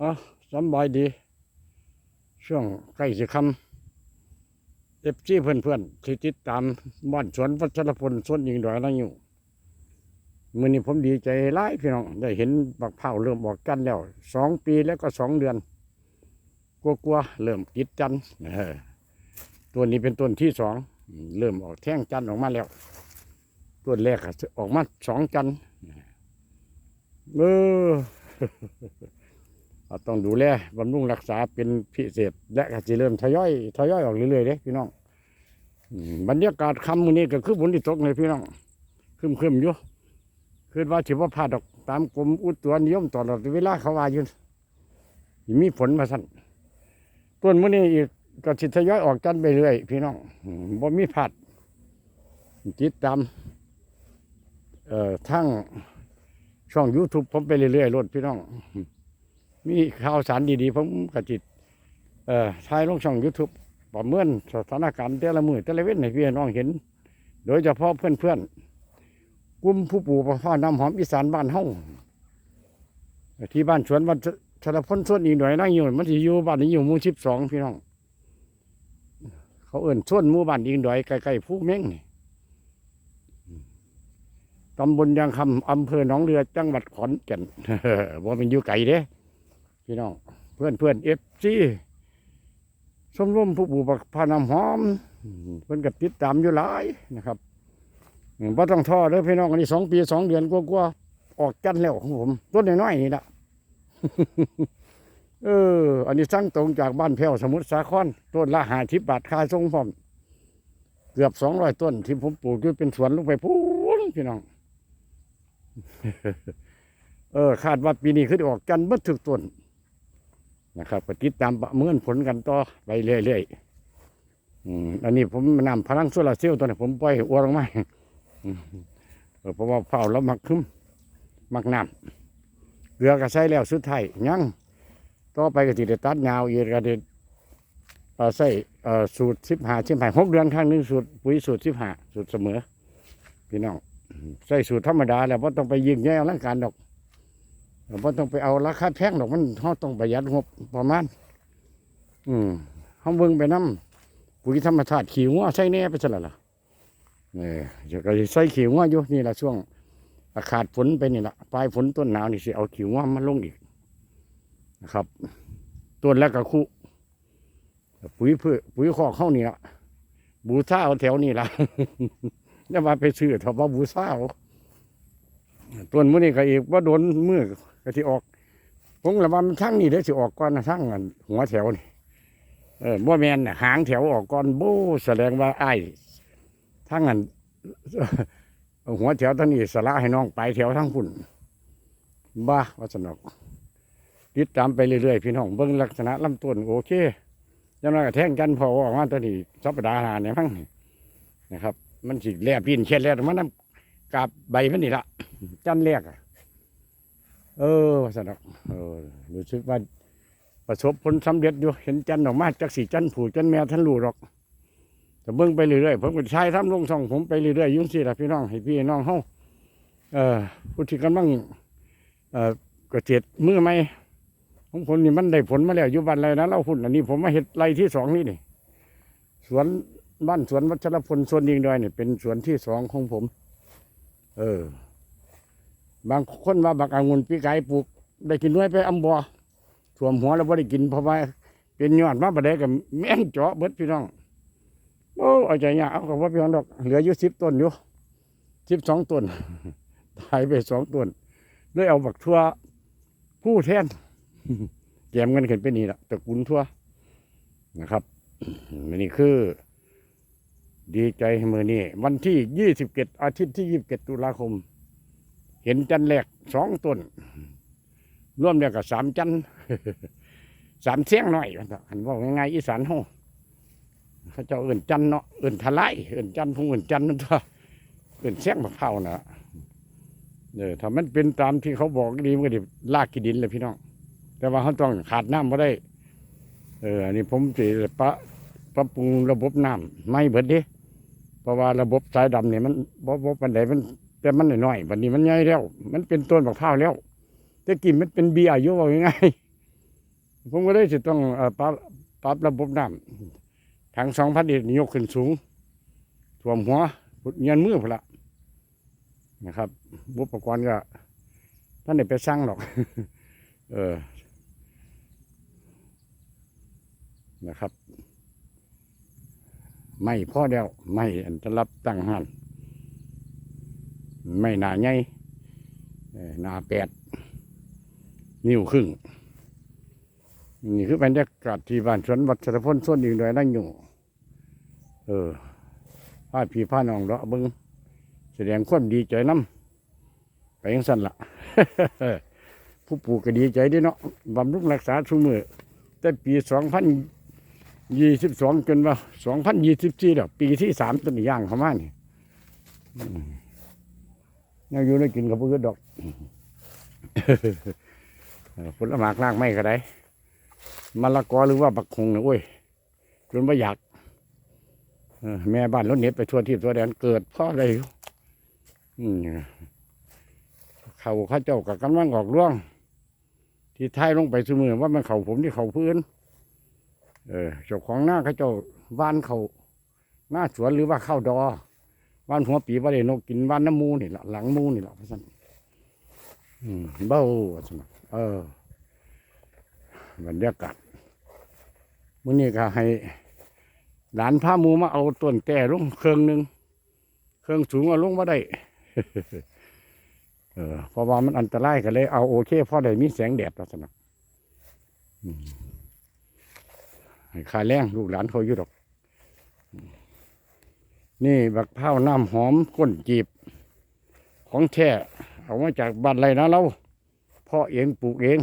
อ๋อสบายดี ช่วงใกล้สิคำเอฟซีเพื่อนเพื่อนๆที่ติดตามบ้านสวนวัชรพลสวนยิงดอยนั่งอยู่มื่อนี้ผมดีใจร้ายพี่น้อง ได้เห็นบักเผาเริ่มออกกันแล้วสองปีแล้วก็สองเดือนกลัวๆเริ่มติดจันตัวนี้เป็นต้นที่สองเริ่มออกแท่งจันออกมาแล้วต้นแรกอะออกมาสองจันเออ ต้องดูแลบำรุงรักษาเป็นพิเศษ และก็จะเริ่มทยอยทยอยออกเรื่อยๆเด้พี่น้องบรรยากาศคำมื้อนี้ก็คือฝนที่ตกเลยพี่น้องครึมอยู่คือว่าถือว่าพลาดอกตามกรมอุตุนิยมตลอดเวลาเขาว่าอยู่มีฝนมาสั่นต้นมื้อนี้อีกก็สิทยอยออกกันไปเรื่อยพี่น้องบ่มีพลาดติดตามเอ่อทั้งช่อง YouTube ผมไปเรื่อยๆรถพี่น้อง มีข่าวสารดีๆผมกระจิตเอ่อถ่ายลงช่องยูทูบประเมินสถานการณ์แต่ละมือแต่ละเว้นให้พี่น้องเห็น โดยเฉพาะเพื่อนๆกลุ่มผู้ปลูกมะพร้าน้ำหอมอีสานบ้านเฮาที่บ้านสวนบ้านชลพลสวนอีกหน่อยนั่งอยู่มันสิอยู่บ้านนี้อยู่หมู่สิบสองพี่น้อง เขาเอิ่นสวนหมู่บ้านอีกหน่อยใกล้ๆผู้เม้งนี่ตำบลยางคำอำเภอหนองเรือจังหวัดขอนแก่นว่าเป็นอยู่ไกลเด้ พี่น้องเพื่อนเพื่อนเอฟซีชมรมผู้ปลูกพานำหอม เพื่อนกับติดตามอยู่หลายนะครับว่ต้องท้อเด้อพี่น้องอันนี้สองปีสองเดือนกว่าๆออกกันแล้วของผมต้นน้อยๆนี่ละเออ อันนี้สั่งตรงจากบ้านแพ้วสมุทรสาครต้นละหาทิบบาทค่าส่งพร้อมเกือบสองร้อยต้น ที่ผมปลูกอยู่เป็นสวนลงไปพูนพี่น้อง เออ คาดว่าปีนี้คือออกกันเบิดทุกต้น นะครับก็ติดตามประเมินผลกันต่อไปเรื่อยๆอืมอันนี้ผมนำพลังโซลาร์เซลล์ตัวนี้ผมปล่อยอ้วนลงมาอืมเออเพราะว่าเผาแล้วมักคึมมักน้ำเกลือก็ใช้แล้วสุดท้ายยังต่อไปก็ติดตัดยาวอีกก็ดใส่สูตรสิบห้าสิบห้าหกเดือนครั้งหนึ่งสูตรปุ๋ยสูตรสิบห้าสูตรเสมอ พี่น้องใส่สูตรธรรมดาแล้วไ่ต้องไปยิงแย่อลังการดอก เราต้องไปเอาราคาแพงดอกมันเขาต้องประหยัดงบประมาณ อืมเขาเบิ่งไปน้ำปุ๋ยธรรมชาติขี้งัวใส่แน่ไปซะละล่ะเนี่ยจะก็ใส่ขี้งัวอยู่นี่ละช่วง อากาศฝนไปนี่ละปลายฝนต้นหนาวนี่สิเอาขี้งัวมาลงอีกนะครับต้นแล้วก็คู่ปุ๋ยเพื่อปุ๋ยคอกเข้านี่ละบูซ่าเอาแถวนี่ละอย่ามาไปซื้อเถอะว่าบูซ่าเอาต้นมื้อนี้ก็อีกว่าโดนมือ ก็ที่ออกผมละว่ามันทั้งนี่เด้อสิออกก่อนนะทั้งอันหัวแถวนี่เออบ่แมนหางแถวออกก่อนโบแสดงว่าไอ้ทั้งอันหัวแถวทั้งนี้สละให้น้องไปแถวทั้งพุ่นบ้าว่าสนกติดตามไปเรื่อยๆพี่น้องเบิ่งลักษณะลำต้นโอเคยังไงก็แท่งกันพอออกมาตัวนี้สัปดาห์หาเนี่ยมั้งนะครับ มันสิแลบพินเช็ดแล้วมันน้ำกับใบมันนี่ละจันแรกอะ เออสนุกเออรู้สึกว่าประสบผลสำเร็จอยู่เห็นจันออกมาจากสีจันผูกจันแมวท่านรู้หรอกแต่เบิ่งไปเรื่อยๆผมก็ใช้ทำลงช่องผมไปเรื่อยๆยุ่งสิละพี่น้องให้พี่น้องเฮาเออผู้ที่กำลังเอ่อเกษตรมือใหม่ของผมนี่มันได้ผลมาแล้วอยู่บ้านไรนะเราหุ่นอันนี้ผมมาเห็ดไรที่สองนี่นี่สวนบ้านสวนวัชรพลสวนยิงดอยเนี่ยเป็นสวนที่สองของผม เออ บางคนว่าบักองุ่นปีไก่ปลูก ได้กินน้อยไปอำบอถ่วมหัวแล้วไ่ได้กินเพราะว่าเป็นยอดมาประเดกับแม่งเจาะเบิดพี่น้องโอ้เอาใจเนี่ยากเอากับว่าพี่น้องดอกเหลืออยู่สิบต้นอยู่สิบสองต้นตายไปสองต้นเลยเอาบักทั่วผู้แทนแกมกันขึ้นไปนี่แหละตระกูลทั่วนะครับนี่คือ ดีใจเมื่อนี้วันที่ยี่สิบเจ็ดอาทิตย์ที่ยี่สิบเจ็ดตุลาคม เห็นจันทร์แรกสองต้นรวมเดียวกับสามจันสามเสียงหน่อยว่าเถอะหันว่าง่ายๆอีสานห้องเขาเจ้าเอื่นจันเนาะเอื่นทลายเอื่นจันทร์พงเอื่นจันนั่นตัวเอื่นเสียงมะพร้าวนะเออถ้ามันเป็นตามที่เขาบอกดีมันก็ดิลากกินดินเลยพี่น้อง แต่ว่าเขาต้องขาดน้ำม่ได้ เอออันนี้ผมจะปะปรับปรุงระบบน้ำไม่เบิดดิเพราะว่าระบบสายดำเนี่ยมันบ่บ่ปันใดมัน แต่มันน้อยๆบัดนี้มันใหญ่แล้ว มันเป็นต้นบักพร้าวแล้ว แต่กินมันเป็นเบียร์อยู่ว่าง่ายผมก็เลยจะต้องปรับปรับระบบน้ำถังสองพันเอ็ดยกขึ้นสูงท่วมหัวเงียนมือพละนะครับอุปกรณ์ก็ท่านได้ไปสร้างหรอก เออนะครับ ไม่พ่อเดียวไม่อันตรับตั้งหัน ไม่หนาใหญ่เอ่อหนาแปดนิ้วครึ่งนี่คือบรรยากาศที่บ้านสวนวัดสรพลส่วนอีกหน่อยนั่งอยู่ เออพาพี่พาน้องเลาะเบิงแสดงความดีใจน้ำไปยังสั่นละผู้ปลูกก็ดีใจด้วยเนาะบำรุงรักษาชุมือแต่ปีสองพันยี่สิบสองจนว่าสองพันยี่สิบสี่แล้วปีที่สามต้นย่างเข้ามานี่ ยังอยู่ได้กินกับเพื่อนดอกเออผลหมากลากไม่ก็ได้มะละกอหรือว่าบักคงเนี่ยโอ้ยจนไม่อยากแม่บ้านรถเน็ตไปทั่วที่ทั่วแดนเกิดเพ่ออะไรอยู่เขาข้าเจ้ากับกำลังออกร่วง ที่ท้ายลงไปเสมอว่ามันเขาผมที่เขาพื้น เออเจ้าของหน้าเขาเจ้าบ้านเขาหน้าสวนหรือว่าเข้าดอ บ้านหัวปีบ้านเดนกกินบ้านน้ำมูนี่แหละหลังมูนี่แหละพะสันอืมเบ้าว่าซั่นน่ะเออบรรยากาศมื้อนี้ก็ให้ หลานพามูมาเอาต้นแต่ลงเครื่องหนึ่งเครื่องสูงเอาลงมาได้เออเพราะว่ามันอันตรายก็เลยเอาโอเคพอได้มีแสงแดดลักษณะให้ค่าแรงลูกหลานเขาอยู่ดอกอืม นี่บักเผาน้ำหอมก้นจีบ ของแท้เอามาจากบ้านไรนะเราเพาะเองปลูกเอง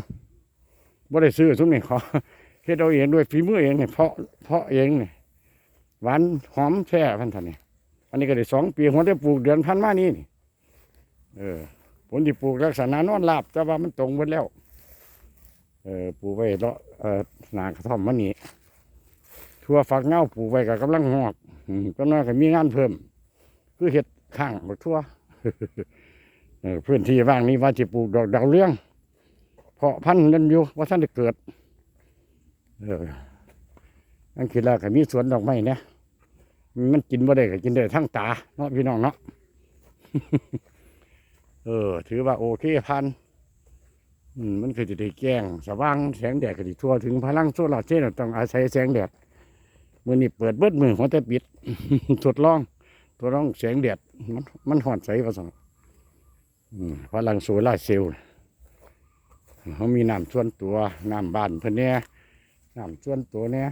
บ่ได้ซื้อซุ้มนี่เขาเฮ็ดเอาเองด้วยฝีมือเองเนี่ยเพาะเพาะเองเนี่ยหวานหอมแช่พันธันนี่อันนี้ก็ได้สองปีหัวได้ปลูกเดือนพันมานี่นี่เออผลที่ปลูกลักษณะนอนลาบแต่ว่ามันตรงหมดแล้ว เออปลูกไว้เลาะเออหนากระท่อมมันนี่ทั่วฝักเงาปลูกไว้กับกำลังงอก กำลังก็มีงานเพิ่ม คือเห็ดข้างบักทั่วพื้นที่ว่างนี้ว่าจะปลูกดอกดาวเรือง เพาะพันธุ์นั่นอยู่ว่าท่านได้เกิดเออนั่นคือแล้วก็มีสวนดอกไม้เนี่ยมันกินบ่ได้ก็กินได้ทั้งตาเนาะพี่น้องเนาะเออ ถือว่าโอเคพันมมันคือจะได้แจ้งสว่างแสงแดดก็ดีทั่วถึงพลังโซลาร์เซลล์ต้องอาศัยแสงแดด มื่อนี้เปิดเบิดมือหัวแต่ปิดทดลองทดลองแสงแดดมันมันหอนใสประสงอืมพลังโซลาเซลล์เขามีน้ำส่วนตัวน้ำบ้านเพิ่นเนี่ยน้ำส่วนตัวเนี่ย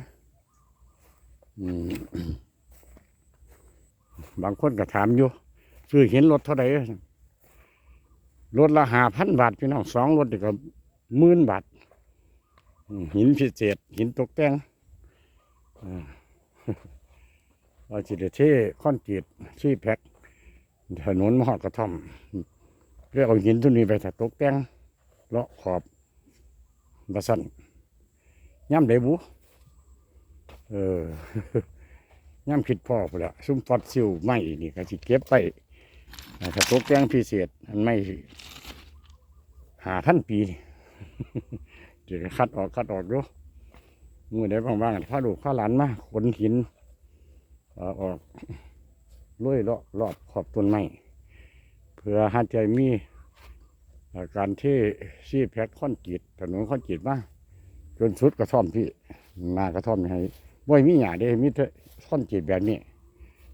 บางคนก็ถามอยู่ซื้อเห็นรถเท่าไหร่รถละหาพันบาทพี่น้องสองรถนี่ก็หมื่นบาทหินพิเศษหินตกแต่งอ่า เราจิตเท่คอนกรีตชี้แพ็กถนนมหอดกระท่อมเรียกเอาหินตัวนี้ไปถัดตกแต่งเลาะขอบบะสันย่ำได้บุเออย่ำคิดพ่อไปละซุ่มฟอดซิลไม่นี่ก็สิเก็บไปถ้าตกแต่งพิเศษอันไม่หาพันปีเดี๋ยวคัดออกคัดออกดู มือได้บ้างๆพาลูกพาหลานมาขนหินออกลุยเลาะรอบขอบต้นไม้เพื่อหาใจมีาการที่ซีแพ็คค่อนกีดถนนค่อนกีดมาจนสุดกระท่อมพี่นากระท่อมนี่ให้บ่อยมีหยาได้มีแต่อนกรีดแบบนี้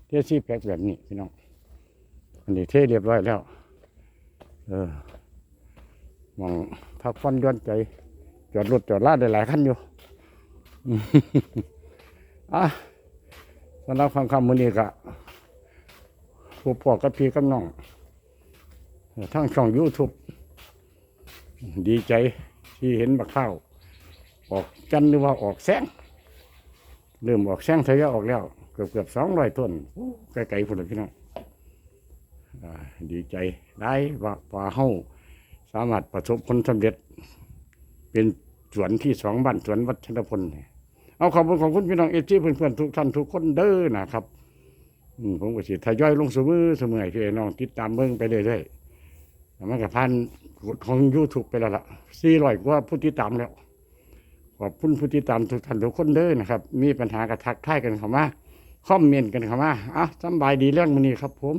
เทซีแพ็คแบบนี้พี่น้องอันนี้เทเรียบร้อยแล้ว เออมองพักผ่อนย้อนใจ จอดรถจอดลาดได้หลายคันอยู่ อะสำหรับคำคำมือนี้กะผู้ปอกกับพี่กับน้องทั้งช่อง YouTube ดีใจที่เห็นบักข้าว ออกจันหรือว่าออกแสงเริ่มออกแสงทะยะออกแล้ว เกือบเกือบสองร้อยต้นไกลๆพุ่นเลยพี่น้องดีใจได้ว่าว่าเฮาสามารถประสบผลสำเร็จเป็น สวนที่สองบ้านสวนวัชรพลเนี่ยเอาขอบคุณของคุณพี่น้องเอจีเพื่อนๆทุกท่านทุกคนเด้อนะครับผมก็สิทยอยลงเสมอเสมอให้พี่น้องติดตามเบิ่งไปเรื่อยๆมันก็พันของ YouTube ไปแล้วล่ะสี่ร้อยกว่าผู้ติดตามแล้ว ขอบคุณผู้ติดตามทุกท่านทุกคนเด้อนะครับ มีปัญหากระทักทายกันเข้ามาคอมเมนต์กันเข้ามาอะสำบายดีเรื่องมื้อนี้ครับผม